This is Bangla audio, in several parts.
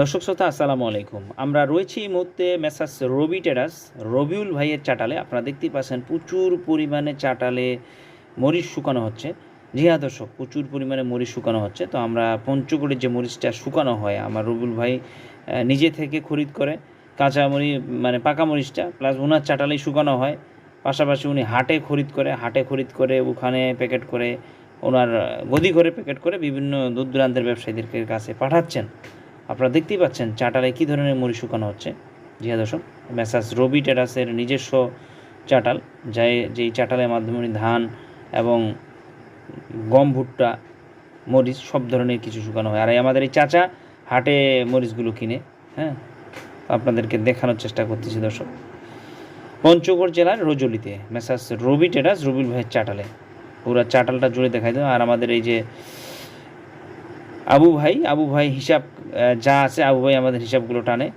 দর্শক শ্রোতা, আসসালামু আলাইকুম। আমরা রয়েছি এই মুহূর্তে মেসাস রবি টেরাস। রবিউল ভাইয়ের চাটালে, আপনারা দেখতেই পাচ্ছেন প্রচুর পরিমাণে চাটালে মরিচ শুকানো হচ্ছে। জি হ্যাঁ দর্শক, প্রচুর পরিমাণে মরিচ শুকানো হচ্ছে। তো আমরা পঞ্চগড়ের যে মরিচটা শুকানো হয়, আমার রবিউল ভাই নিজে থেকে খরিদ করে কাঁচা মরিচ মানে পাকা মরিচটা, প্লাস ওনার চাটালেই শুকানো হয়। পাশাপাশি উনি হাটে খরিদ করে, হাটে খরিদ করে, ওখানে প্যাকেট করে, ওনার গদি করে প্যাকেট করে বিভিন্ন দূর দূরান্তের ব্যবসায়ীদের কাছে পাঠাচ্ছেন। আপনারা দেখতেই পাচ্ছেন চাটালে কী ধরনের মুড়ি শুকানো হচ্ছে। জি হ্যাঁ দর্শক, মেসাস রবি টেরাসের নিজস্ব চাটাল, যাই, যেই চাটালের মাধ্যমে ধান এবং গম, ভুট্টা, মরিচ সব ধরনের কিছু শুকানো হয়। আর আমাদের এই চাচা হাটে মরিচগুলো কিনে হ্যাঁ আপনাদেরকে দেখানোর চেষ্টা করতেছি, দর্শক। পঞ্চগড় জেলার রজলিতে মেসাস রবি টেরাস রবিল ভাইয়ের চাটালে। পুরো চাটালটা জুড়ে দেখাই দেবো আর আমাদের এই যে আবু ভাই আবু ভাই হিসাব যা আছে আবু ভাই আমাদের হিসাবগুলো টানে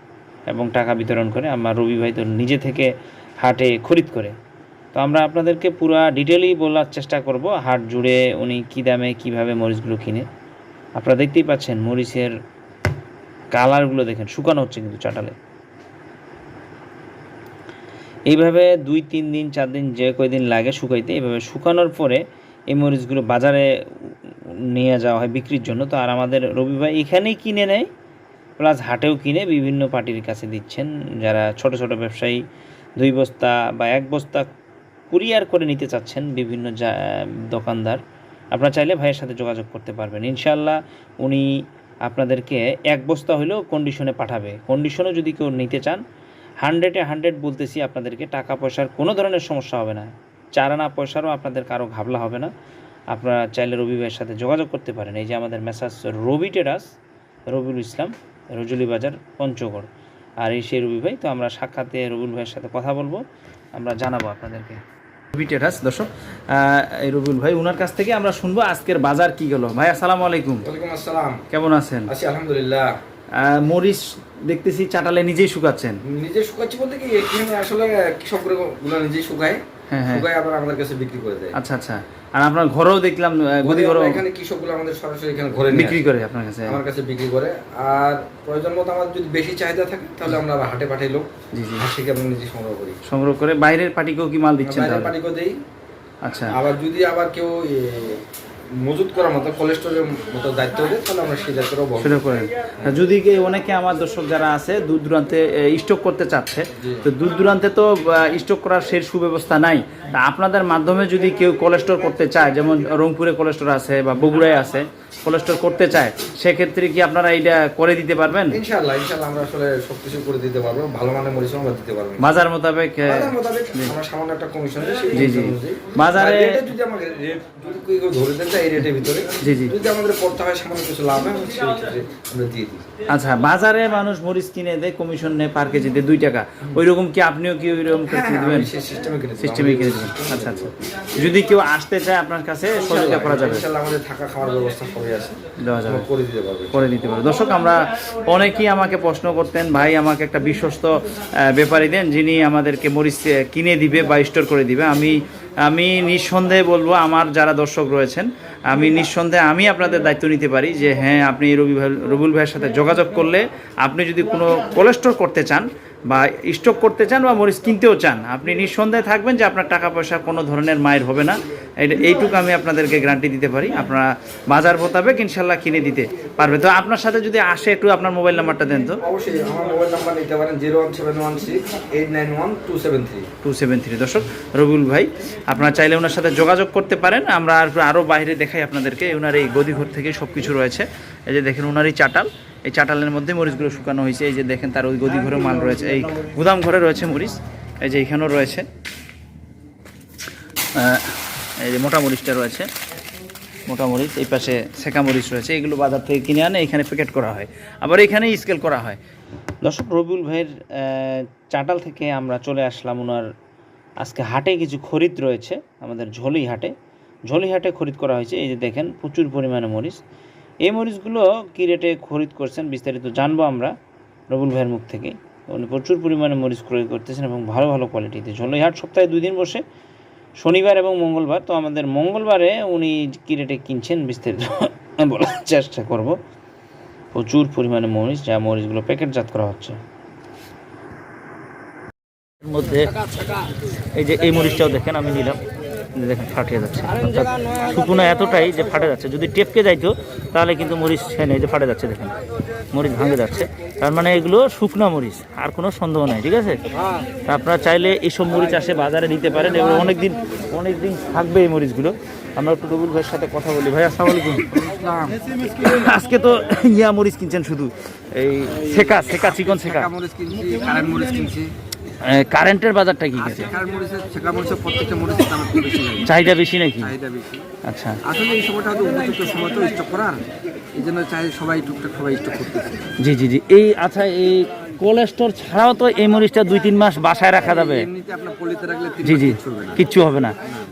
এবং টাকা বিতরণ করে, আমার রবি ভাই তো নিজে থেকে হাটে খরিদ করে। তো আমরা আপনাদেরকে পুরো ডিটেলই বলার চেষ্টা করব, হাট জুড়ে উনি কী দামে, কীভাবে মরিচগুলো কিনে। আপনারা দেখতেই পাচ্ছেন মরিচের কালারগুলো দেখেন, শুকানো হচ্ছে কিন্তু চাটালে। এইভাবে দুই, তিন দিন, চার দিন যে কয়দিন লাগে শুকাইতে, এইভাবে শুকানোর পরে এই মরিচগুলো বাজারে নিয়ে যাওয়া হয় বিক্রির জন্য। তো আর আমাদের রবি ভাই এখানেই কিনে নেয়, প্লাস হাটেও কিনে বিভিন্ন পার্টির কাছে দিচ্ছেন। যারা ছোট ছোট ব্যবসায়ী, দুই বস্তা বা এক বস্তা কুরিয়ার করে নিতে চাচ্ছেন বিভিন্ন দোকানদার, আপনারা চাইলে ভাইয়ের সাথে যোগাযোগ করতে পারবেন। ইনশাল্লাহ উনি আপনাদেরকে এক বস্তা হলেও কন্ডিশনে পাঠাবে। কন্ডিশনও যদি কেউ নিতে চান হান্ড্রেডে হান্ড্রেড বলতেছি আপনাদেরকে, টাকা পয়সার কোনো ধরনের সমস্যা হবে না। চার আনা পয়সারও আপনাদের কারও ঘাবলা হবে না। আপনারা চাইলে রবি ভাইয়ের সাথে যোগাযোগ করতে পারেন। এই যে আমাদের মেসাজ রবি টেরাস রবিউল ইসলাম রজলি বাজার পঞ্চগড়। আর এই সেই রবি ভাই তো আমরা সাক্ষাতে রবিউল ভাইয়ের সাথে কথা বলব। আমরা জানাব আপনাদেরকে। রবি টেরাস দর্শক এই রবিউল ভাই ওনার কাছ থেকে আমরা শুনব আজকের বাজার কি গেল। ভাই আসসালামু আলাইকুম। ওয়ালাইকুম আসসালাম। কেমন আছেন? আছি আলহামদুলিল্লাহ। মরিচ দেখতেছি চাটালে নিজেই শুকাচ্ছেন। নিজে শুকাচ্ছি বলতে কি এখানে আসলে কৃষকরা গুলো নিজেই শুকায়। হ্যাঁ হ্যাঁ। শুকায় আবার আমাদের কাছে বিক্রি করে দেয়। আচ্ছা আচ্ছা। আর আপনার ঘরেও দেখলাম গদি এখানে কৃষকগুলো আমাদের সরাসরি এখানে ঘরে বিক্রি করে আপনার কাছে? আমার কাছে বিক্রি করে। আর প্রয়োজন মতো আমার যদি বেশি চাহিদা থাকে তাহলে আমরা আবার হাটে পাঠাই লোক। জি জি। আমরা নিজে সংগ্রহ করি। সংগ্রহ করে। বাইরের পার্টিকেও কি মাল দিচ্ছেন বাইরে তাহলে? পাঠিয়ে দেই। আচ্ছা। আবার যদি আবার কেউ মজুত করার মতো কোলেস্টোরের মতো দায়িত্ব দেয় তাহলে আমরা সেই দায়িত্বটাও বহন সেটা করেন। যদি কে অনেকে আমার দর্শক যারা আছে দূর দূরান্তে স্টক করতে চাচ্ছে তো দূর দূরান্তে তো স্টক করার সেই সুব্যবস্থা নাই। তা আপনাদের মাধ্যমে যদি কেউ কোলেস্টোর করতে চায় যেমন রংপুরে কোলেস্টোর আছে বা বগুড়ায় আছে কোলেস্টোর করতে চায় সেক্ষেত্রে কি আপনারা এইটা করে দিতে পারবেন? ইনশাল্লাহ ইনশাল্লাহ আমরা আসলে সবকিছু করে দিতে পারব। ভালো মানের মরিচ আমরা দিতে পারব। বাজার মোতাবেক বাজার মোতাবেক আমরা সামান্য একটা কমিশন জি, জি। বাজারে- যদি আমাকে রেট যদি কেউ ধরে দেন এই রেটের ভিতরে। জি, জি। যদি আমাদের পড়তে হয় সামান্য কিছু লাভ হয় আমরা দিয়ে দিই। আচ্ছা বাজারে মানুষ মরিচ কিনে দেয় কমিশন নেয় পার কেজিতে দুই টাকা। ওই রকম কি আপনিও কি ওই রকম দেবেন? সিস্টেমে কিনে দেবেন। আচ্ছা আচ্ছা। যদি কেউ আসতে চায় আপনার কাছে সহযোগিতা করা যাবে। ইনশাল্লাহ আমাদের থাকা খাওয়ার ব্যবস্থা সবই আছে দেওয়া যাবে। করে দিতে পারব। করে দিতে পারে দর্শক আমরা অনেকেই আমাকে প্রশ্ন করতেন ভাই আমাকে একটা বিশ্বস্ত ব্যাপারী দেন যিনি আমাদেরকে মরিচ কিনে দিবে বা স্টোর করে দিবে। আমি আমি নিঃসন্দেহে বলব, আমার যারা দর্শক রয়েছেন, আমি নিঃসন্দেহে আমি আপনাদের দায়িত্ব নিতে পারি যে হ্যাঁ আপনি রবি রবুল ভাইয়ের সাথে যোগাযোগ করলে আপনি যদি কোনো কোলেস্টোর করতে চান বা স্টক করতে চান বা মরিচ কিনতেও চান আপনি নিঃসন্দেহে থাকবেন যে আপনার টাকা পয়সা কোনো ধরনের মায়ের হবে না। এইটুকু আমি আপনাদেরকে গ্যারান্টি দিতে পারি। আপনারা বাজার মোতাবেক ইনশাল্লাহ কিনে দিতে পারবে। তো আপনার সাথে যদি আসে একটু আপনার মোবাইল নাম্বারটা দেন তো। অবশ্যই আমার মোবাইল নাম্বার নিতে পারেন zero one seven one six eight nine one two seven three. Two seven three. দর্শক রবিউল ভাই আপনারা চাইলে ওনার সাথে যোগাযোগ করতে পারেন। আমরা আর আরও বাইরে দেখাই আপনাদেরকে। ওনার এই গদিঘর থেকে সব কিছু রয়েছে। এই যে দেখেন ওনারই চাটাল। এই চাটালের মধ্যে মরিচগুলো শুকানো হয়েছে। এই যে দেখেন তার ওই গদিঘরে মাল রয়েছে, এই গুদাম ঘরে রয়েছে মরিচ, এই যে এখানেও রয়েছে। এই যে মোটা মরিচটা রয়েছে, মোটা মরিচ, এই পাশে সেকা মরিচ রয়েছে, এগুলো বাজার থেকে কিনে আনে, এখানে প্যাকেট করা হয়। আবার এখানে স্কেল করা হয়। দর্শক, রবিউল ভাইয়ের চাটাল থেকে আমরা চলে আসলাম ওনার আজকে হাটে কিছু খরিদ রয়েছে, আমাদের ঝোলি হাটে। ঝোলি হাটে খরিদ করা হয়েছে, এই যে দেখেন প্রচুর পরিমাণে মরিচ। এই মরিচগুলো কী রেটে খরিদ করছেন বিস্তারিত জানব আমরা। রবুল ভাইয়ের মুখ থেকে। উনি প্রচুর পরিমাণে মরিচ ক্রয় করতেছেন এবং ভালো ভালো কোয়ালিটিতে ঝোলি হাট সপ্তাহে দুই দিন বসে, শনিবার এবং মঙ্গলবার। তো আমাদের মঙ্গলবারে উনি কী রেটে কিনছেন বিস্তারিত বলার চেষ্টা করব। প্রচুর পরিমাণে মরিচ, যা মরিচগুলো প্যাকেটজাত করা হচ্ছে। মধ্যে এই যে এই মরিচটাও দেখেন, আমি নিলাম। দেখেন, ফাটিয়ে যাচ্ছে। অর্থাৎ শুকনো এতটাই যে ফাটে যাচ্ছে। যদি টেপকে যাইতো, তাহলে কিন্তু মরিচ নেই যে ফাটে যাচ্ছে দেখেন, মরিচ ভাঙে যাচ্ছে। তার মানে এগুলো শুকনো মরিচ, আর কোনো সন্দেহ নাই, ঠিক আছে? আপনারা চাইলে এইসব মরিচ আসে বাজারে নিতে পারেন, এগুলো অনেক দিন অনেক দিন থাকবে এই মরিচগুলো। আমরা একটু রবুল ভাইয়ের সাথে কথা বলি। ভাই, আসসালামু আলাইকুম। আজকে তো ইয়া মরিচ কিনছেন শুধু, এই সেকা সেকা চিকন সেকা মরিচ কিনছি মরিচ কিনছি। কারেন্টের বাজারটা কি লাগে। চাহিদা বেশি নাকি? আচ্ছা। আসলে এই সময়টা হয়তো উপযুক্ত সময় তো স্টক করার। এই জন্য চাই সবাই টুকটাক সবাই স্টক করতেছে। জি জি জি। এই আচ্ছা এই কোলেস্টোর ছাড়াও তো এই মরিচটা দুই তিন মাস বাসায় রাখা যাবে? জি জি কিচ্ছু হবে না।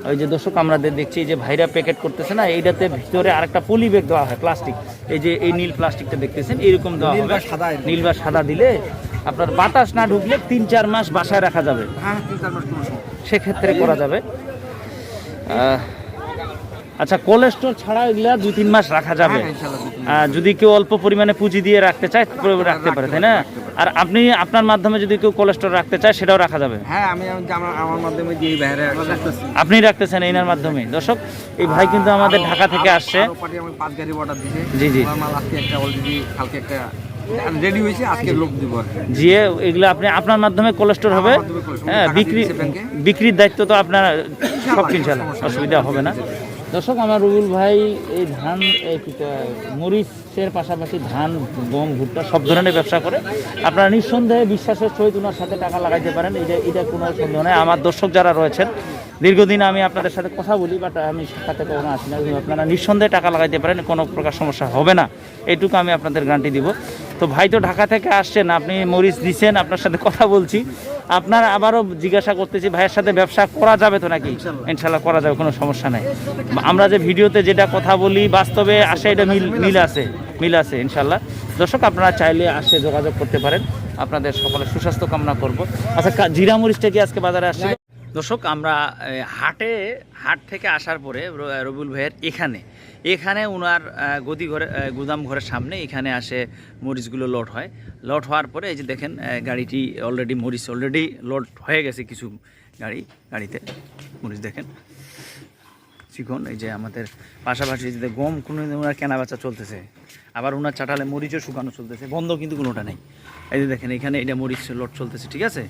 ওই যে দর্শক আমরা দেখছি যে ভাইরা প্যাকেট করতেছে না এইটাতে ভিতরে আরেকটা পলি ব্যাগ দেওয়া হয় প্লাস্টিক এই যে এই নীল প্লাস্টিকটা দেখতেছেন এরকম দেওয়া হবে। সাদা নীল বা সাদা দিলে আপনার বাতাস না ঢুকলে তিন চার মাস বাসায় রাখা যাবে। হ্যাঁ। সেক্ষেত্রে করা যাবে। আচ্ছা কোলেস্টোর ছাড়া এগুলা দুই তিন মাস রাখা যাবে। হ্যাঁ। আহ, যদি কেউ অল্প পরিমাণে পুঁজি দিয়ে রাখতে চায় রাখতে পারে তাই না? আর আপনি আপনার মাধ্যমে যদি কেউ কোলেস্ট্রল রাখতে চায় সেটাও রাখা যাবে। হ্যাঁ আমি আমি আমার আমার মাধ্যমে যে বাইরে আপনি রাখতেছেন এইনার মাধ্যমে দর্শক এই ভাই কিন্তু আমাদের ঢাকা থেকে আসছে। জি, জি। অলরেডি কালকে একটা রেডি হয়েছে আজকে লোক দিব যে এগুলো আপনি আপনার মাধ্যমে কোলেস্টোর হবে হ্যাঁ বিক্রি বিক্রির দায়িত্ব তো আপনার সব ইনশাল্লাহ অসুবিধা হবে না। দর্শক আমার রুবুল ভাই এই ধান মরিচের পাশাপাশি ধান গম ভুট্টা সব ধরনের ব্যবসা করে। আপনারা নিঃসন্দেহে বিশ্বাসের সহিত ওনার সাথে টাকা লাগাইতে পারেন এটা এটা কোনো সন্দেহ নেই। আমার দর্শক যারা রয়েছেন দীর্ঘদিন আমি আপনাদের সাথে কথা বলি বাট আমি সাথে কখনো আসি না। আপনারা নিঃসন্দেহে টাকা লাগাইতে পারেন কোনো প্রকার সমস্যা হবে না। এইটুকু আমি আপনাদের গ্যারান্টি দিব। তো ভাই তো ঢাকা থেকে আসছেন আপনি মরিচ দিচ্ছেন আপনার সাথে কথা বলছি। আপনার আবারও জিজ্ঞাসা করতেছি ভাইয়ের সাথে ব্যবসা করা যাবে তো নাকি? ইনশাল্লাহ। করা যাবে কোনো সমস্যা নাই। আমরা যে ভিডিওতে যেটা কথা বলি বাস্তবে আসে এটা মিল মিল আছে মিল আছে ইনশাল্লাহ। দর্শক আপনারা চাইলে আসে যোগাযোগ করতে পারেন। আপনাদের সকলে সুস্বাস্থ্য কামনা করব। আচ্ছা জিরা মরিচটা কি আজকে বাজারে আসছে? দর্শক, আমরা হাটে, হাট থেকে আসার পরে রবিউল ভাইয়ের এখানে এখানে ওনার গদি ঘরে গুদাম ঘরের সামনে এখানে আসে মরিচগুলো লোড হয়। লোড হওয়ার পরে এই যে দেখেন গাড়িটি অলরেডি মরিচ অলরেডি লোড হয়ে গেছে কিছু গাড়ি, গাড়িতে। মরিচ দেখেন, চিকন, এই যে আমাদের পাশাপাশি যে গম কোনো ওনার কেনা বেচা চলতেছে। আবার ওনার চাটালে মরিচও শুকানো চলতেছে বন্ধ কিন্তু কোনোটা নেই। এই যে দেখেন, এখানে এটা মরিচ লোড চলতেছে, ঠিক আছে?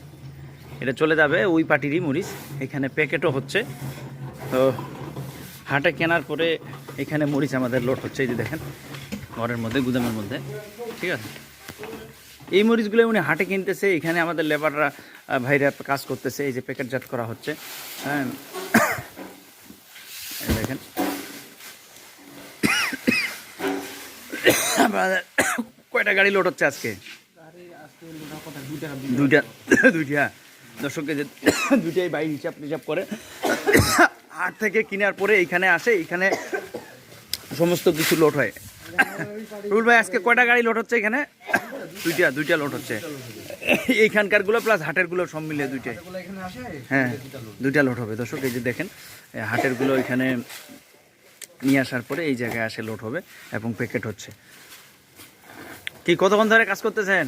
এটা চলে যাবে ওই পাটিরই মরিচ। এখানে প্যাকেটও হচ্ছে। তো হাটে কেনার পরে এখানে মরিচ আমাদের লোড হচ্ছে এই যে দেখেন ঘরের মধ্যে গুদামের মধ্যে। ঠিক আছে? এই মরিচগুলো উনি হাটে কিনতেছে এখানে আমাদের লেবাররা ভাইরা কাজ করতেছে এই যে প্যাকেটজাত করা হচ্ছে। হ্যাঁ। দেখেন। আপনাদের কয়টা গাড়ি লোড হচ্ছে আজকে? দুইটা দুইটা। দর্শককে যে দুইটাই বাইক হিসাব হিসাব করে হাট থেকে কেনার পরে এইখানে আসে, এইখানে সমস্ত কিছু লোড হয়। রুল ভাই, আজকে কয়টা গাড়ি লোড হচ্ছে এখানে? দুইটা দুইটা লোড হচ্ছে। এইখানকারগুলো প্লাস হাটেরগুলো সব মিলে দুইটাই। হ্যাঁ দুইটা লোড হবে। দর্শক, এই যে দেখেন হাটেরগুলো এখানে নিয়ে আসার পরে এই জায়গায় আসে, লোড হবে এবং প্যাকেট হচ্ছে। কি, কতক্ষণ ধরে কাজ করতেছেন?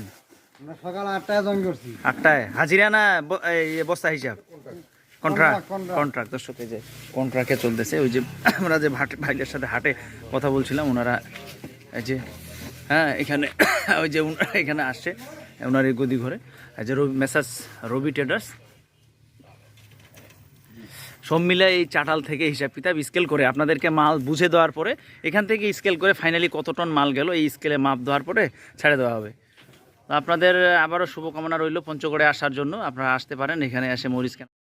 আমরা সকাল আটটায় জয়েন করছি। আটটায়? হাজিরা না ব- এই বস্তা হিসাব? কন্ট্রাক্ট. কন্ট্রাক্ট দর্শক এই যে কন্ট্রাক্টে চলতেছে ওই যে আমরা যে ভাট ভাইদের সাথে হাটে কথা বলছিলাম ওনারা এই যে হ্যাঁ এখানে ওই যে এখানে আসছে ওনার এই গদি ঘরে। এই যে রবি মেসাজ রবি ট্রেডার্স। সব মিলে এই চাটাল থেকে হিসাব কিতাব স্কেল করে আপনাদেরকে মাল বুঝে দেওয়ার পরে এখান থেকে স্কেল করে ফাইনালি কত টন মাল গেল এই স্কেলে মাপ দেওয়ার পরে ছেড়ে দেওয়া হবে। তো আপনাদের আবারও শুভকামনা রইল পঞ্চগড়ে আসার জন্য। আপনারা আসতে পারেন, এখানে এসে মরিচ কেন